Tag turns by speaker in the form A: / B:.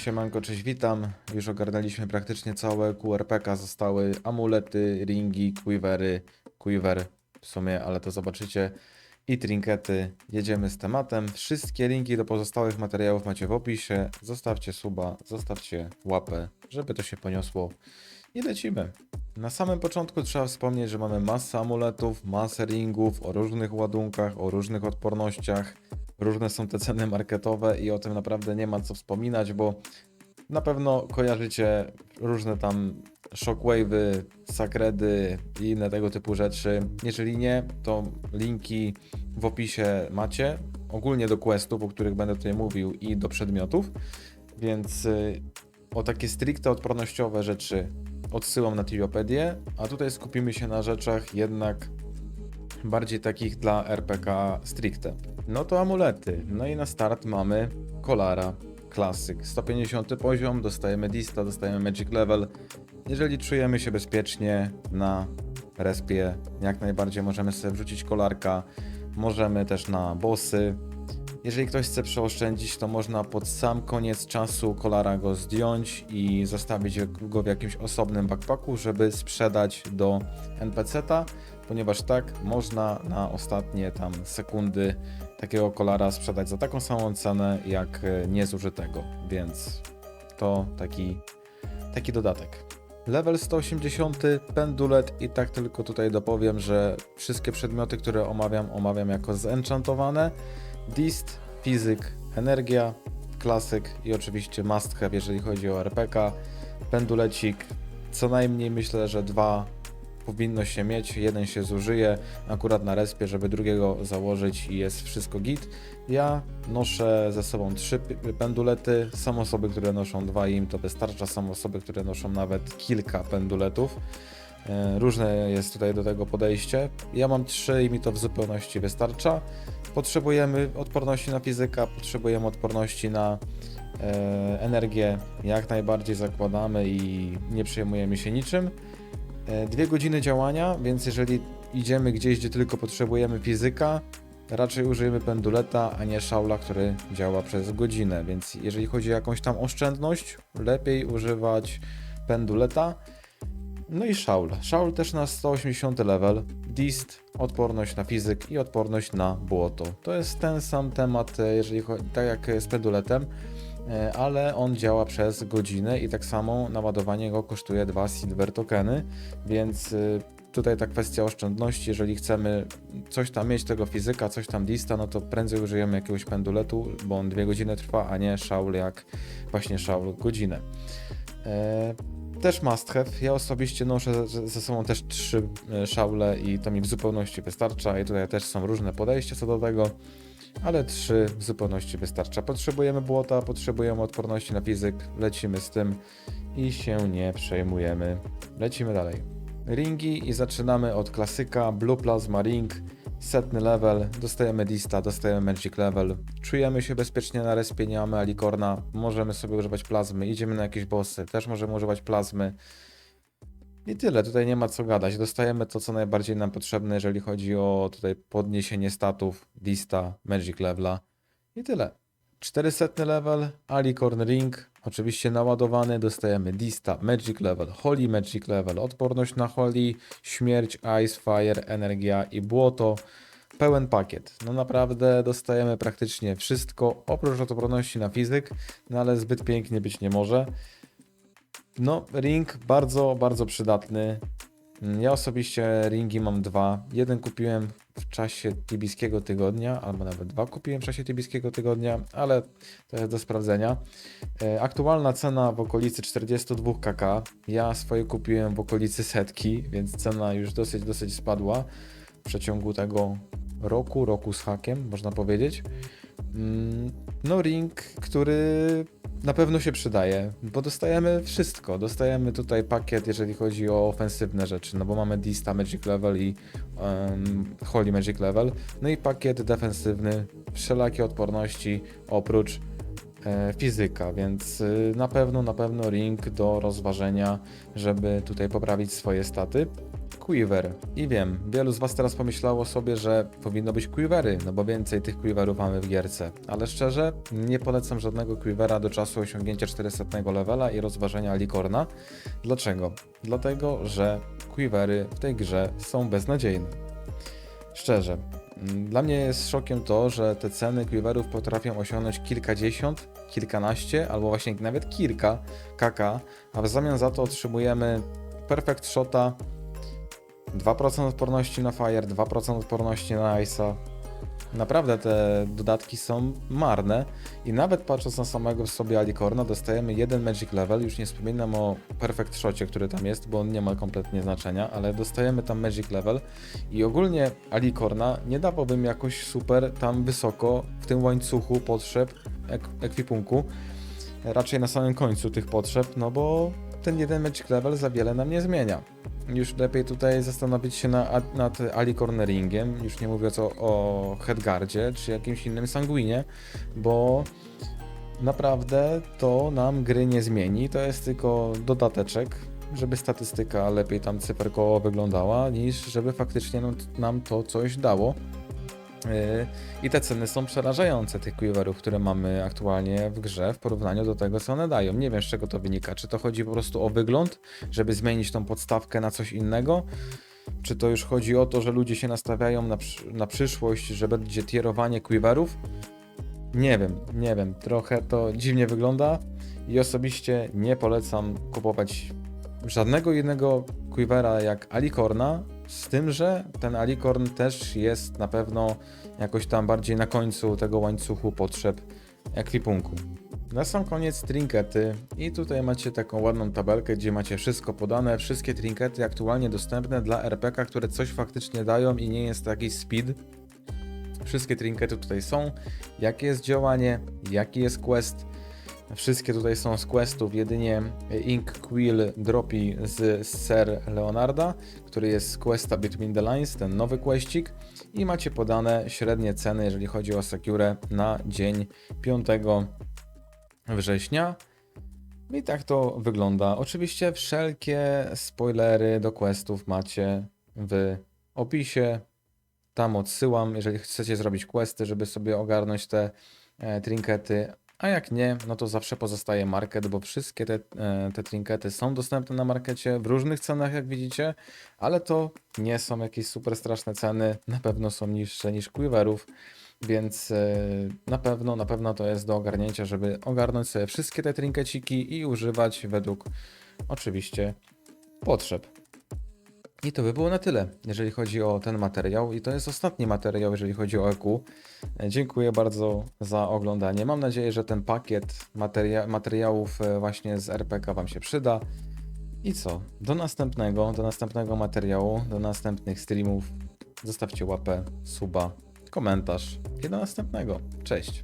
A: Siemanko, cześć, witam. Już ogarnęliśmy praktycznie całe QRPK. Zostały amulety, ringi, quivery, quiver w sumie, ale to zobaczycie. I trinkety. Jedziemy z tematem. Wszystkie linki do pozostałych materiałów macie w opisie. Zostawcie suba, zostawcie łapę, żeby to się poniosło. I lecimy. Na samym początku trzeba wspomnieć, że mamy masę amuletów, masę ringów o różnych ładunkach, o różnych odpornościach. Różne są te ceny marketowe i o tym naprawdę nie ma co wspominać, bo na pewno kojarzycie różne tam shockwave'y, sakredy i inne tego typu rzeczy. Jeżeli nie, to linki w opisie macie. Ogólnie do questów, o których będę tutaj mówił i do przedmiotów. Więc y, o takie stricte odpornościowe rzeczy odsyłam na Tiliopedię, a tutaj skupimy się na rzeczach jednak bardziej takich dla RPK stricte. No to amulety. No i na start mamy Kolara, klasyk. 150 poziom, dostajemy Dista, dostajemy Magic Level. Jeżeli czujemy się bezpiecznie na respie, jak najbardziej możemy sobie wrzucić kolarka. Możemy też na bossy. Jeżeli ktoś chce przeoszczędzić, to można pod sam koniec czasu kolara go zdjąć i zostawić go w jakimś osobnym backpacku, żeby sprzedać do NPC-ta, ponieważ tak można na ostatnie tam sekundy takiego kolara sprzedać za taką samą cenę jak e, niezużytego, więc to taki, taki dodatek. Level 180, pendulet i tak tylko tutaj dopowiem, że wszystkie przedmioty, które omawiam, omawiam jako zenchantowane. Dist, fizyk, energia, klasyk i oczywiście must have, jeżeli chodzi o RPK. Pendulecik, co najmniej myślę, że dwa powinno się mieć, jeden się zużyje akurat na respie, żeby drugiego założyć i jest wszystko git. Ja noszę ze sobą trzy pendulety, są osoby, które noszą dwa i im to wystarcza, są osoby, które noszą nawet kilka penduletów. E, Różne jest tutaj do tego podejście. Ja mam trzy i mi to w zupełności wystarcza. Potrzebujemy odporności na fizyka, potrzebujemy odporności na e, energię. Jak najbardziej zakładamy i nie przejmujemy się niczym. E, Dwie godziny działania, więc jeżeli idziemy gdzieś, gdzie tylko potrzebujemy fizyka, raczej użyjemy penduleta, a nie szaula, który działa przez godzinę. Więc jeżeli chodzi o jakąś tam oszczędność, lepiej używać penduleta. No i Shaul. Shaul też na 180 level. Dist, odporność na fizyk i odporność na błoto. To jest ten sam temat, e, jeżeli chodzi, tak jak z penduletem, ale on działa przez godzinę i tak samo naładowanie go kosztuje dwa silver tokeny, więc e, tutaj ta kwestia oszczędności, jeżeli chcemy coś tam mieć tego fizyka, coś tam dista, no to prędzej użyjemy jakiegoś penduletu, bo on dwie godziny trwa, a nie Shaul jak właśnie Shaul godzinę. E, też must have. Ja osobiście noszę ze- sobą też trzy e, szaule i to mi w zupełności wystarcza. I tutaj też są różne podejścia co do tego, ale trzy w zupełności wystarcza. Potrzebujemy błota, potrzebujemy odporności na fizyk, lecimy z tym i się nie przejmujemy. Lecimy dalej. Ringi i zaczynamy od klasyka Blue Plasma Ring. Setny level, dostajemy Dista, dostajemy Magic Level. Czujemy się bezpiecznie na respie, nie mamy Alicorna, możemy sobie używać plazmy, idziemy na jakieś bossy, też możemy używać plazmy. I tyle, tutaj nie ma co gadać. Dostajemy to, co najbardziej nam potrzebne, jeżeli chodzi o tutaj podniesienie statów, Dista, Magic Levela. I tyle. 400 level, Alicorn Ring, oczywiście naładowany, dostajemy Dista, Magic Level, Holy Magic Level, odporność na Holy, śmierć, Ice, Fire, energia i błoto. Pełen pakiet. No naprawdę dostajemy praktycznie wszystko, oprócz odporności na fizyk, no ale zbyt pięknie być nie może. No, ring bardzo, bardzo przydatny. Mm, Ja osobiście ringi mam dwa. Jeden kupiłem w czasie tibijskiego tygodnia, albo nawet dwa kupiłem w czasie tibijskiego tygodnia, ale to jest do sprawdzenia. E, Aktualna cena w okolicy 42 kk. Ja swoje kupiłem w okolicy setki, więc cena już dosyć, dosyć spadła w przeciągu tego roku, roku z hakiem, można powiedzieć. No, ring, który na pewno się przydaje, bo dostajemy wszystko. Dostajemy tutaj pakiet, jeżeli chodzi o ofensywne rzeczy, no bo mamy Dista Magic Level i um, Holy Magic Level, no i pakiet defensywny, wszelakie odporności oprócz e, fizyka, więc y, na pewno, na pewno ring do rozważenia, żeby tutaj poprawić swoje staty. Quiver. I wiem, wielu z Was teraz pomyślało sobie, że powinno być Quivery, no bo więcej tych Quiverów mamy w gierce. Ale szczerze, nie polecam żadnego Quivera do czasu osiągnięcia 400 levela i rozważenia Likorna. Dlaczego? Dlatego, że Quivery w tej grze są beznadziejne. Szczerze. Dla mnie jest szokiem to, że te ceny Quiverów potrafią osiągnąć kilkadziesiąt, kilkanaście, albo właśnie nawet kilka kk, a w zamian za to otrzymujemy Perfect Shota, 2% odporności na Fire, 2% odporności na Ice'a. Naprawdę te dodatki są marne i nawet patrząc na samego sobie Alicorna dostajemy jeden Magic Level, już nie wspominam o Perfect Shocie, który tam jest, bo on nie ma kompletnie znaczenia, ale dostajemy tam Magic Level i ogólnie Alicorna nie dawałbym jakoś super tam wysoko w tym łańcuchu potrzeb ek ekwipunku, raczej na samym końcu tych potrzeb, no bo ten jeden Magic Level za wiele nam nie zmienia. Już lepiej tutaj zastanowić się na, nad Ali Corneringiem, już nie mówiąc o, o Headguardzie czy jakimś innym Sanguinie, bo naprawdę to nam gry nie zmieni, to jest tylko dodateczek, żeby statystyka lepiej tam cyferkowo wyglądała, niż żeby faktycznie nam, nam to coś dało. Yy, I te ceny są przerażające tych quiverów, które mamy aktualnie w grze w porównaniu do tego, co one dają. Nie wiem, z czego to wynika. Czy to chodzi po prostu o wygląd, żeby zmienić tą podstawkę na coś innego? Czy to już chodzi o to, że ludzie się nastawiają na, na przyszłość, że będzie tierowanie quiverów? Nie wiem, nie wiem. Trochę to dziwnie wygląda i osobiście nie polecam kupować żadnego innego quivera jak Alicorna, z tym, że ten Alicorn też jest na pewno jakoś tam bardziej na końcu tego łańcuchu potrzeb ekwipunku. Na sam koniec trinkety i tutaj macie taką ładną tabelkę, gdzie macie wszystko podane, wszystkie trinkety aktualnie dostępne dla RPK, które coś faktycznie dają i nie jest to jakiś speed. Wszystkie trinkety tutaj są, jakie jest działanie, jaki jest quest. Wszystkie tutaj są z questów, jedynie Ink Quill dropi z Ser Leonarda, który jest z questa Between the Lines, ten nowy questik. I macie podane średnie ceny, jeżeli chodzi o Secure na dzień 5 września. I tak to wygląda. Oczywiście wszelkie spoilery do questów macie w opisie. Tam odsyłam, jeżeli chcecie zrobić questy, żeby sobie ogarnąć te e, trinkety. A jak nie, no to zawsze pozostaje market, bo wszystkie te, e, te trinkety są dostępne na markecie w różnych cenach, jak widzicie, ale to nie są jakieś super straszne ceny, na pewno są niższe niż Quiverów, więc e, na pewno, na pewno to jest do ogarnięcia, żeby ogarnąć sobie wszystkie te trinkeciki i używać według oczywiście potrzeb. I to by było na tyle, jeżeli chodzi o ten materiał. I to jest ostatni materiał, jeżeli chodzi o EQ. E, Dziękuję bardzo za oglądanie. Mam nadzieję, że ten pakiet materia materiałów e, właśnie z RPK Wam się przyda. I co? Do następnego, do następnego materiału, do następnych streamów. Zostawcie łapę, suba, komentarz i do następnego. Cześć.